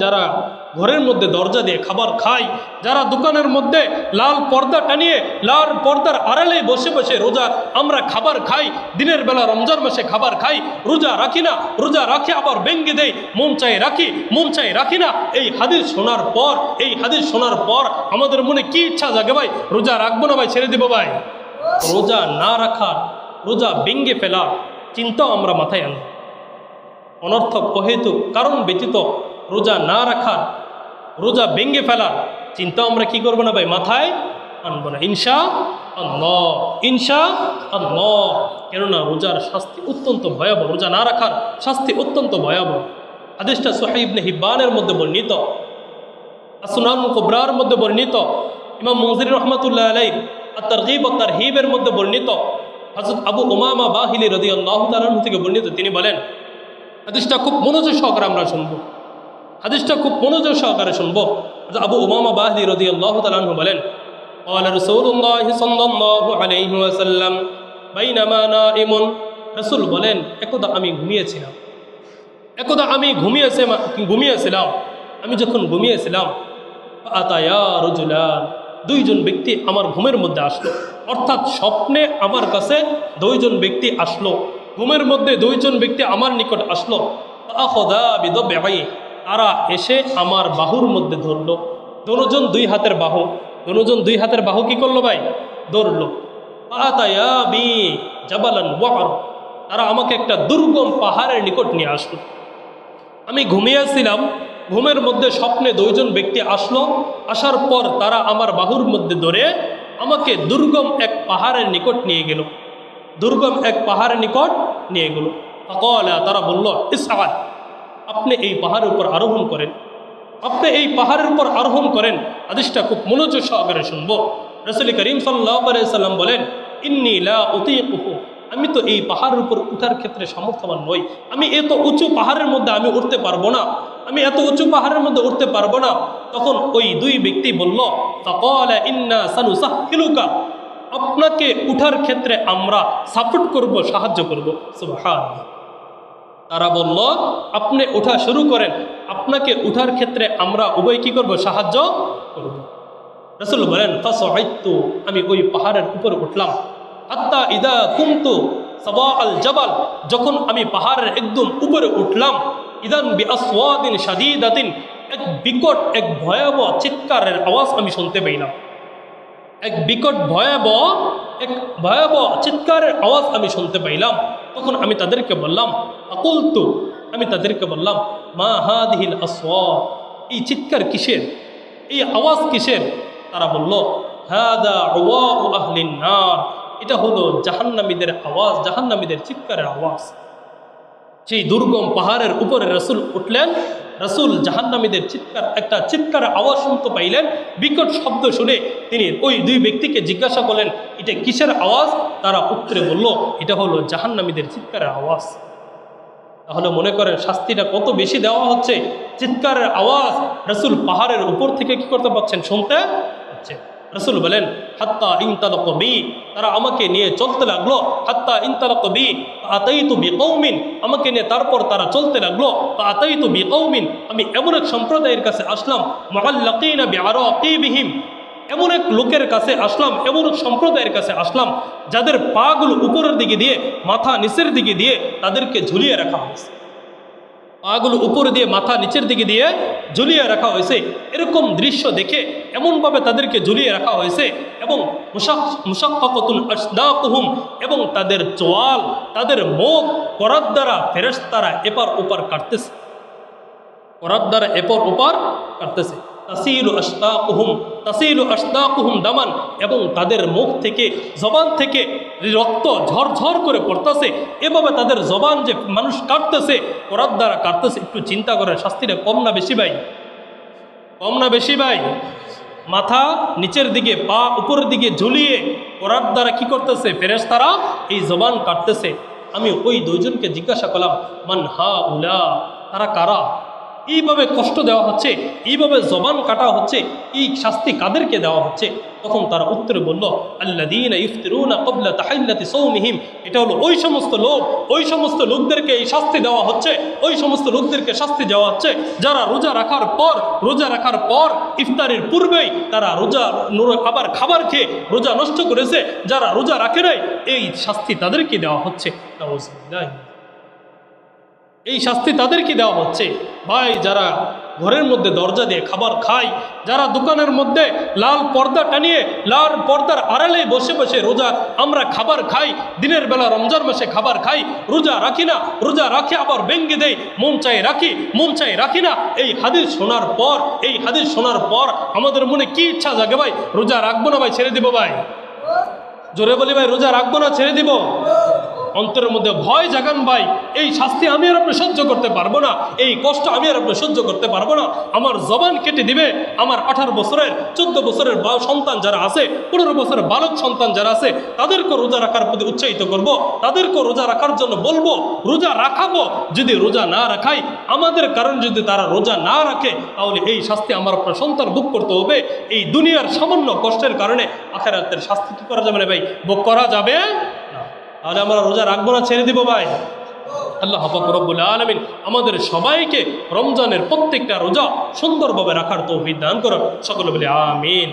যারা ঘরের মধ্যে দরজা দিয়ে খাবার খায়, যারা দোকানের মধ্যে লাল পর্দা টানিয়ে, লাল পর্দার আড়ালে বসে বসে রোজা আমরা খাবার খাই, দিনের বেলা রমজান মাসে খাবার খাই, রোজা রাখি না, রোজা রাখি আবার ব্যঙ্গে দেই, মন চাই রাখি, মন চাই রাখি না। এই হাদিস শোনার পর, এই হাদিস শোনার পর আমাদের মনে কি ইচ্ছা জাগে ভাই? রোজা রাখব না ভাই, ছেড়ে দেবো ভাই? রোজা না রাখার রোজা ব্যঙ্গে ফেলা চিন্তাও আমরা মাথায় আনব অনর্থক, অহেতুক, কারণ ব্যতীত রোজা না রাখার, রোজা ভেঙ্গে ফেলার চিন্তা আমরা কি করব না ভাই? মাথায় আনব না। ইনশা আল্লাহ ইনশা আল্লাহ। কেননা রোজার শাস্তি অত্যন্ত ভয়াবহ, রোজা না রাখার শাস্তি অত্যন্ত ভয়াবহ। আদেশটা সোহাইবনে হিব্বানের মধ্যে বর্ণিত আসুনান কুবরার মধ্যে বর্ণিত, ইমাম মজির রহমতুল্লাহ আলাই আর তারগিব ও তারহিবের মধ্যে বর্ণিত। হজরত আবু উমামা বাহিলি রদি আল্লাহ তালন থেকে বর্ণিত, তিনি বলেন, হাদিসটা খুব মনোযোগ সহকারে আমরা শুনব। হাদিসটা খুব মনোযোগ সহকারে শুনবো হযরত আবু উমামা বাহিলি রদি আল্লাহ তালন বলেন قال رسول الله صلى الله عليه وسلم بينما نائم রসুল বলেন একদা আমি ঘুমিয়েছিলাম একদা আমি ঘুমিয়েছে ঘুমিয়েছিলাম আমি যখন ঘুমিয়েছিলাম আতায়া রজুলান দুইজন ব্যক্তি আমার ঘুমের মধ্যে আসলো অর্থাৎ স্বপ্নে আমার কাছে দুইজন ব্যক্তি আসলো ঘুমের মধ্যে দুইজন ব্যক্তি আমার নিকট আসলো আখদা বিদ বেহাই তারা এসে আমার বাহুর মধ্যে ধরলো। দুজন দুই হাতের বাহু। দুজন দুই হাতের বাহু কি করল ভাই? ধরলো। তারা আমাকে একটা দুর্গম পাহাড়ের নিকট নিয়ে আসলো। আমি ঘুমিয়েছিলাম ঘুমের মধ্যে স্বপ্নে দুইজন ব্যক্তি আসলো। আসার পর তারা আমার বাহুর মধ্যে ধরে আমাকে দুর্গম এক পাহাড়ের নিকট নিয়ে গেল। দুর্গম এক পাহাড়ের নিকট নিয়ে গেল। তারা বলল ইসাদ আপনি এই পাহাড়ের উপর আরোহণ করেন। আপনি এই পাহাড়ের উপর আরোহণ করেন। আদেশটা খুব মনোযোগ সহকারে শুনব। রসুল করিম সাল্লাম বলেন, ইন্নি লা উতিকুহু আমি তো এই পাহাড়ের উপর উঠার ক্ষেত্রে সামর্থ্যবান নই। আমি এত উঁচু পাহাড়ের মধ্যে আমি উঠতে পারব না। আমি এত উঁচু পাহাড়ের মধ্যে উঠতে পারব না। তখন ওই দুই ব্যক্তি বলল ইন্না সানু সাহিলুকা আপনাকে উঠার ক্ষেত্রে আমরা সাপোর্ট করব, সাহায্য করব। সুবহান তারা বলল, আপনি ওঠা শুরু করেন। আপনাকে উঠার ক্ষেত্রে আমরা উভয় কি করব? সাহায্য করব। রসুল বলেন আমি ওই পাহাড়ের উপর উঠলাম। আত্মা ইদা কুমতু সবা আল জবাল, যখন আমি পাহাড়ের একদম উপরে উঠলাম, ইদান বি আসওয়াদিন শাদীদাতিন, এক বিকট, এক ভয়াবহ চিৎকারের আওয়াজ আমি শুনতে পেলাম এক বিকট ভয়াবহ এক ভয়াবহ, চিৎকারের আওয়াজ আমি শুনতে পাইলাম। তখন আমি তাদেরকে বললাম আকুল তো আমি তাদেরকে বললাম, মা হাদিহিল আসওয়াদ এই চিৎকার কিসের? এই আওয়াজ কিসের? তারা বলল, হাদা আহলিন নার এটা হলো জাহান্নামীদের আওয়াজ, জাহান্নামীদের চিৎকারের আওয়াজ। সেই দুর্গম পাহাড়ের উপরে রসুল উঠলেন, রসুল জাহান্নামীদের চিৎকার, একটা চিৎকারের আওয়াজ শুনতে পাইলেন, বিকট শব্দ শুনে তিনি ওই দুই ব্যক্তিকে জিজ্ঞাসা করলেন, এটা কিসের আওয়াজ? তারা উত্তরে বলল, এটা হলো জাহান্নামীদের চিৎকারের আওয়াজ। তাহলে মনে করেন শাস্তিটা কত বেশি দেওয়া হচ্ছে, চিৎকারের আওয়াজ রসুল পাহাড়ের উপর থেকে কি করতে পারছেন শুনতে হচ্ছে রসুল বলেন, হাত্তা ইনতালক বি। তারা আমাকে নিয়ে চলতে লাগল, হাত্তা ইনতালক বি। আতাই তু বি কৌমিন আমাকে নিয়ে তারপর তারা চলতে লাগল আতাই তু বি কৌমিন আমি এমন এক সম্প্রদায়ের কাছে আসলাম মহাল্লাকিনা বি আরও বিহীন এমন এক লোকের কাছে আসলাম, এমন এক সম্প্রদায়ের কাছে আসলাম, যাদের পাগুলো উপরের দিকে দিয়ে, মাথা নিচের দিকে দিয়ে তাদেরকে ঝুলিয়ে রাখা হয়েছে। পাগুলো উপরে দিয়ে, মাথা নিচের দিকে দিয়ে ঝুলিয়ে রাখা হয়েছে। এরকম দৃশ্য দেখে এমনভাবে তাদেরকে ঝুলিয়ে রাখা হয়েছে এবং মুসাক্কাকুল আসদাকুহুম এবং তাদের চোয়াল, তাদের মুখ করার দ্বারা ফেরেশতারা এপার ওপার কাটতেছে। করার দ্বারা এপর ওপার কাটতেছে। তাসিলু আশতাকুহুম তাসিলু আশতাকুহুম দামান, এবং তাদের মুখ থেকে, জবান থেকে রক্ত ঝরঝর করে পড়তেছে। এভাবে তাদের জবান যে মানুষ কাটতেছে করার দ্বারা কাটতেছে একটু চিন্তা করে শাস্তিটা কম না বেশি ভাই? কম না বেশি ভাই? মাথা নিচের দিকে, পা উপরের দিকে ঝুলিয়ে করার দ্বারা কি করতেছে? ফেরেস তারা এই জবান কাটতেছে আমি ওই দুইজনকে জিজ্ঞাসা করলাম, মান হা উলা তারা কারা? এইভাবে কষ্ট দেওয়া হচ্ছে, এইভাবে জবান কাটা হচ্ছে, এই শাস্তি কাদেরকে দেওয়া হচ্ছে? তখন তারা উত্তরে বলল আল্লাদিন ইফতিরুনা এটা হলো ওই সমস্ত লোক ওই সমস্ত লোকদেরকে এই শাস্তি দেওয়া হচ্ছে, ওই সমস্ত লোকদেরকে শাস্তি দেওয়া হচ্ছে। যারা রোজা রাখার পর, রোজা রাখার পর, ইফতারের পূর্বেই তারা রোজা আবার খাবার খেয়ে রোজা নষ্ট করেছে, যারা রোজা রাখে নাই, এই শাস্তি তাদেরকে দেওয়া হচ্ছে। নাউজুবিল্লাহ। এই শাস্তি তাদেরকে দেওয়া হচ্ছে। ভাই, যারা ঘরের মধ্যে দরজা দিয়ে খাবার খায়, যারা দোকানের মধ্যে লাল পর্দা টানিয়ে, লাল পর্দার আড়ালে বসে বসে রোজা আমরা খাবার খাই, দিনের বেলা রমজান মাসে খাবার খাই, রোজা রাখি না, রোজা রাখি আবার ব্যঙ্গে দেই, মন চাই রাখি, মন চাই রাখি না। এই হাদিস শোনার পর, এই হাদিস শোনার পর আমাদের মনে কি ইচ্ছা জাগে ভাই? রোজা রাখব না ভাই, ছেড়ে দিব ভাই? জোরে বলি ভাই, রোজা রাখব না, ছেড়ে দিব? অন্তরের মধ্যে ভয় জাগান ভাই, এই শাস্তি আমি আর আপনি সহ্য করতে পারব না, এই কষ্ট আমি আর আপনি সহ্য করতে পারব না। আমার জবান কেটে দিবে, আমার আঠারো বছরের, চোদ্দ বছরের সন্তান যারা আছে, পনেরো বছরের বালক সন্তান যারা আছে, তাদেরকে রোজা রাখার প্রতি উৎসাহিত করব, তাদেরকে রোজা রাখার জন্য বলব, রোজা রাখাবো, যদি রোজা না রাখাই, আমাদের কারণ যদি তারা রোজা না রাখে, তাহলে এই শাস্তি আমার আপনার সন্তান ভোগ করতে হবে। এই দুনিয়ার সামান্য কষ্টের কারণে আখের আখেরাতের শাস্তি কি করা যাবে না ভাই? ভোগ করা যাবে না। তাহলে আমরা রোজা রাখব না, ছেড়ে দিব ভাই। আল্লাহ রব্বুল আলমিন আমাদের সবাইকে রমজানের প্রত্যেকটা রোজা সুন্দরভাবে রাখার তৌফিক দান করো সকলে বলে আমিন।